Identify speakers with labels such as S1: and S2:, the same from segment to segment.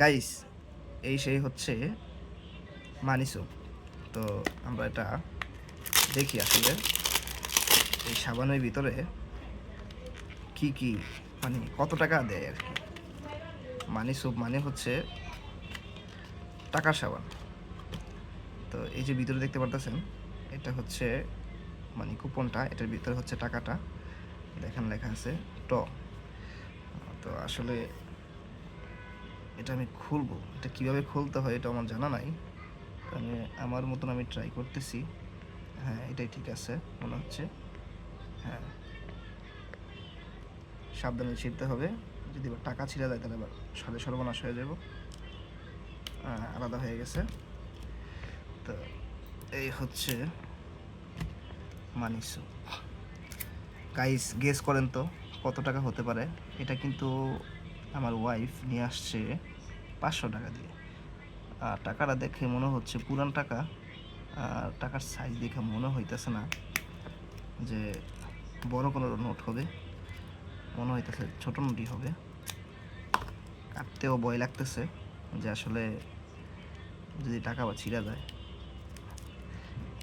S1: Guys, এই সেই হচ্ছে মানিসু তো আমরা এটা দেখি আসলে, এই সাবানের ভিতরে কি কি মানে কত টাকা দেয় আর কি। মানি সুপ মানে হচ্ছে টাকার সাবান। তো এই যে ভিতরে দেখতে পারতেছেন, এটা হচ্ছে মানে কুপনটা, এটার ভিতরে হচ্ছে টাকাটা। দেখেন লেখা আছে ট। তো আসলে এটা আমি খুলবো। এটা কীভাবে খুলতে হয় এটা আমার জানা নাই। আমি আমার মতন আমি ট্রাই করতেছি। হ্যাঁ এটাই ঠিক আছে মনে হচ্ছে। হ্যাঁ। সাবধানে ছিঁড়তে হবে। যদি টাকা ছিঁড়ে যায় তাহলে আবার সর্বনাশ হয়ে যাব। হ্যাঁ, আলাদা হয়ে গেছে। তো এই হচ্ছে মানিসু গাইস গেস করেন তো কত টাকা হতে পারে? এটা কিন্তু আমার ওয়াইফ নিয়ে আসছে পাঁচশো টাকা দিয়ে। আর টাকাটা দেখে মনে হচ্ছে পুরান টাকা, আর টাকার সাইজ দেখে মনে হইতেছে না যে বড় কোনো নোট হবে। মনে হইতেছে ছোটো নোটই হবে। কাটতেও ভয় লাগতেছে যে আসলে যদি টাকা বা ছিঁড়া যায়।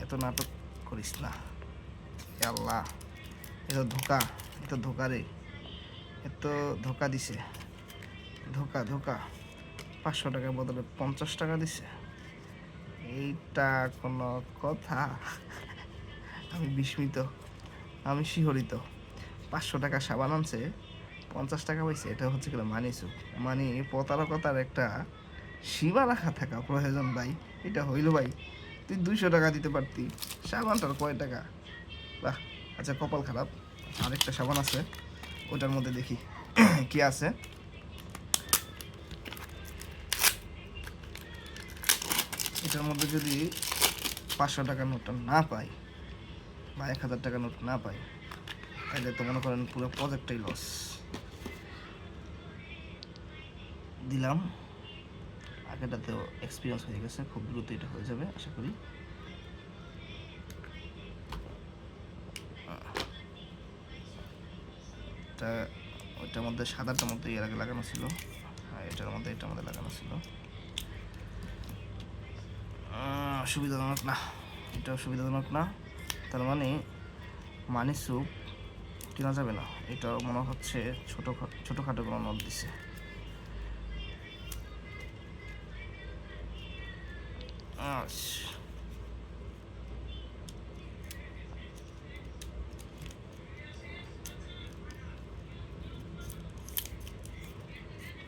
S1: এত নাটক করিস না। আল্লাহ, এত ধোকা এত ধোকা রে। এত ধোকা দিছে। ধোকা ধোকা। পাঁচশো টাকার বদলে পঞ্চাশ টাকা দিছে। এইটা কোনো কথা। আমি বিস্মিত। আমি শিহরিত। পাঁচশো টাকা সাবান আনছে, পঞ্চাশ টাকা পাইছে। এটা হচ্ছে কিনা মানিসু মানে প্রতারকতার একটা সীমা রাখা থাকা প্রয়োজন ভাই। এটা হইল ভাই। তুই দুইশো টাকা দিতে পারতি। সাবানটার কয় টাকা? বাহ আচ্ছা কপাল খারাপ। আরেকটা সাবান আছে। ওটার মধ্যে দেখি। কি আছে? এটার মধ্যে যদি পাঁচশো টাকার নোটটা না পাই বা এক হাজার টাকার নোট না পাই, তাহলে তো মনে করেন পুরো প্রজেক্টটাই লস দিলাম। আগেটাতেও এক্সপিরিয়েন্স হয়ে গেছে, খুব দ্রুত এটা হয়ে যাবে, আশা করি। ওইটার মধ্যে সাদাটার মধ্যে এর আগে লাগানো ছিল। আর এটার মধ্যে এটার মধ্যে লাগানো ছিল। সুবিধাজনক না এটাও সুবিধাজনক না। তার মানে মানি স্যুপ কেনা যাবে না। এটা মনে হচ্ছে ছোটো ছোটোখাটো কোনো নোট দিছে।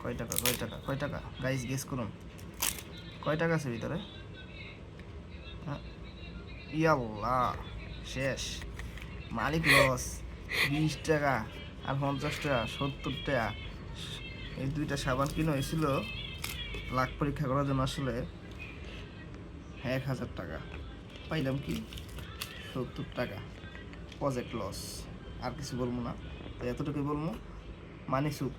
S1: কয় টাকা কয় টাকা কয় টাকা? গাইস গেস করুন। কয় টাকা আছে ভিতরে? ইয়াল্লাহ, শেষ। মালিক লস, বিশ টাকা আর পঞ্চাশ টাকা, সত্তর টাকা। এই দুইটা সাবান কিনে হয়েছিল, লাখ পরীক্ষা করার জন্য আসলে এক হাজার টাকা। পাইলাম কি? সত্তর টাকা। প্রজেক্ট লস আর কিছু বলব না। তো এতটুকুই বলব। মানি সুপ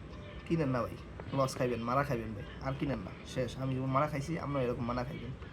S1: কিনেন না ভাই। লস খাইবেন, মারা খাইবেন ভাই। আর কিনেন না। শেষ। আমি যেমন মারা খাইছি, আপনারা এরকম মারা খাইবেন।